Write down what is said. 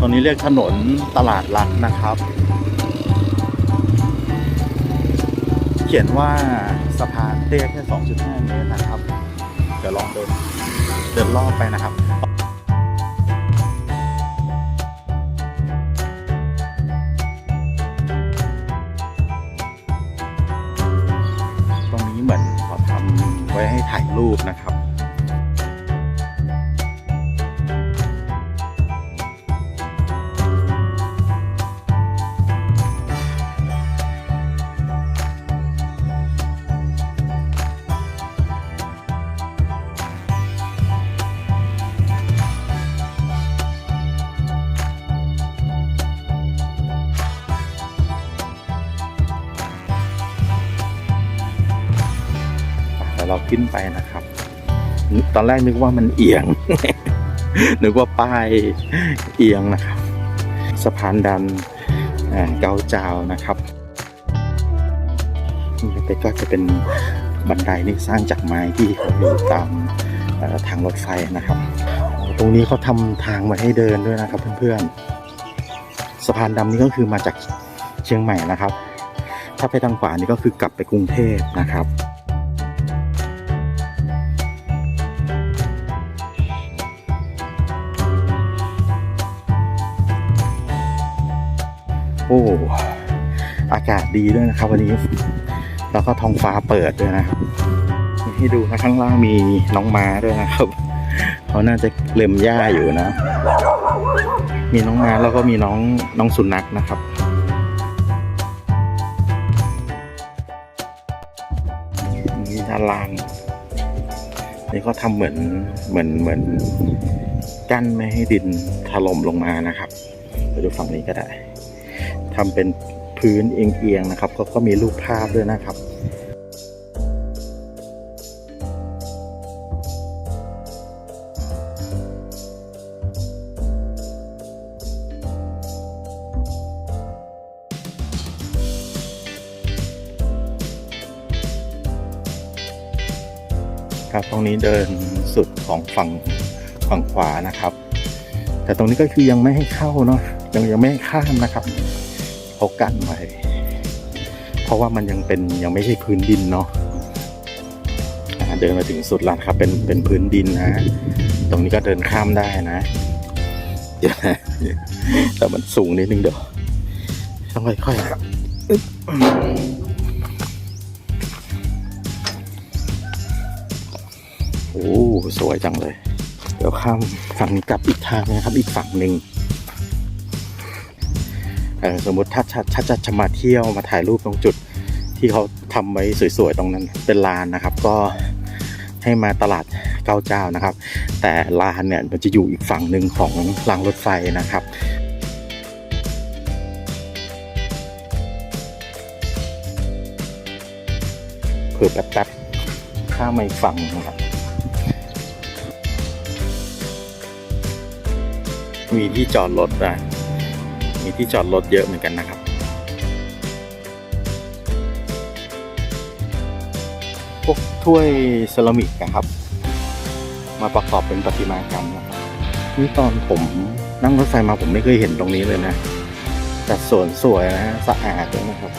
ตรงนี้เรียกถนนตลาดรักนะครับ เขียนว่าสะพานเตี้ยแค่ 2.5 เมตรนะครับ เดี๋ยวลองเดินเดินรอบไปนะครับตรงนี้เหมือนเขาทำไว้ให้ถ่ายรูปนะครับ เราขึ้นไปนะครับ ตอนแรกนึกว่ามันเอียง นึกว่าป้ายเอียงนะครับ สะพานดันเกาจาวนะครับนี่ไปก็จะเป็นบันไดนี่สร้างจากไม้ที่เขาอยู่ตามทางรถไฟนะครับ ตรงนี้เขาทำทางมาให้เดินด้วยนะครับ เพื่อนๆ สะพานดำนี่ก็คือมาจากเชียงใหม่นะครับ ถ้าไปทางขวานี่ก็คือกลับไปกรุงเทพนะครับ โอ้อากาศดีด้วยนะครับ วันนี้ แล้วก็ท้องฟ้าเปิดด้วยนะครับมีให้ดูนะข้างล่างมีน้องม้าด้วยนะครับเขาน่าจะเล็มหญ้าอยู่นะ มีน้องม้าแล้วก็มีน้องน้องสุนัขนะครับมีด้านล่างนี่เขาทำเหมือนเหมือนเหมือนกั้นไม่ให้ดินถล่มลงมานะครับ ไปดูฝั่งนี้ก็ได้ ทำเป็นพื้นเอียงๆนะครับก็ก็มีรูปภาพด้วยนะครับครับตรงนี้เดินสุดของฝั่งฝั่งขวานะครับ แต่ตรงนี้ก็คือยังไม่ให้เข้าเนาะยังยังไม่ให้ข้ามนะครับ เขากันไว้ เพราะว่ามันยังเป็นยังไม่ใช่พื้นดินเนาะเดินมาถึงสุดแล้วครับ เป็นเป็นพื้นดินนะ ตรงนี้ก็เดินข้ามได้นะเดี๋ยวนะแต่มันสูงนิดนึงเดี๋ยวต้องค่อยๆครับอึ๊บโอ้สวยจังเลย เดี๋ยวข้ามฝั่งนี้กลับอีกทางนะครับ อีกฝั่งหนึ่ง สมมติถ้าถ้าจะจะมาเที่ยวมาถ่ายรูปตรงจุดที่เขาทำไว้สวยๆตรงนั้นเป็นลานนะครับ ก็ให้มาตลาดเก้าเจ้านะครับ แต่ลานเนี่ยมันจะอยู่อีกฝั่งหนึ่งของรางรถไฟนะครับเผื่อแป๊บๆข้ามมาอีกฝั่งนะครับมีที่จอดรถนะ มีที่จอดรถเยอะเหมือนกันนะครับ พวกถ้วยเซรามิกนะครับ มาประกอบเป็นประติมากรรมนะครับนี่ตอนผมนั่งรถไฟมาผมไม่เคยเห็นตรงนี้เลยนะ แต่สวนสวยนะสะอาดด้วยนะครับ